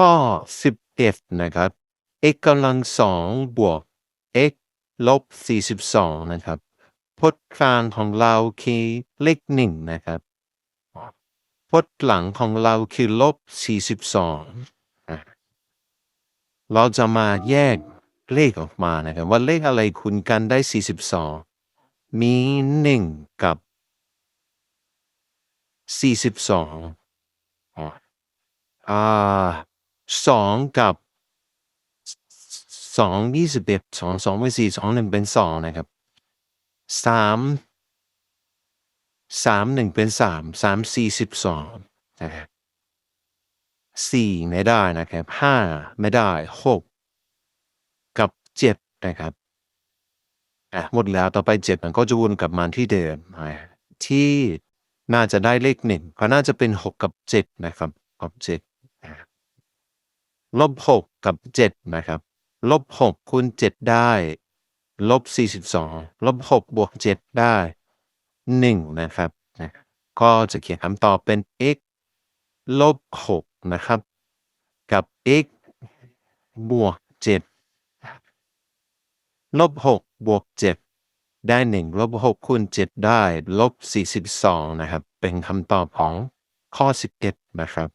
ข้อ 11 นะครับ x กำลังสองบวก x ลบ 42 นะครับพจน์กลางของเราคือเลขหนึ่งนะครับพจน์หลังของเราคือลบ 42 เราจะมาแยกเลขออกมานะครับ ว่าเลขอะไรคูณกันได้ 42 มีหนึ่งกับ 42อ่า สองกับสองยี่สิบเอ็ดสองสองเป็นสี่สองหนึ่งเป็นสองนะครับสามสามหนึ่งเป็นสามสามสี่สิบสองนะครับสี่ไม่ได้นะครับห้าไม่ได้หกกับเจ็ดนะครับอะหมดแล้วต่อไปเจ็ดมันก็จะวนกลับมาที่เดิมที่น่าจะได้เลขหนึ่งก็น่าจะเป็นหกกับเจ็ดนะครับกับเจ็ด ลบหกกับเจ็ดนะครับ ลบหกคูณเจ็ดได้ ลบสี่สิบสองลบหกบวกเจ็ดได้หนึ่งนะครับนะก็จะเขียนคำตอบเป็น x ลบหกนะครับ กับ x บวกเจ็ดลบหกบวกเจ็ดได้หนึ่งลบหกคูณเจ็ดได้ ลบสี่สิบสองนะครับ เป็นคำตอบของข้อสิบเอ็ดนะครับ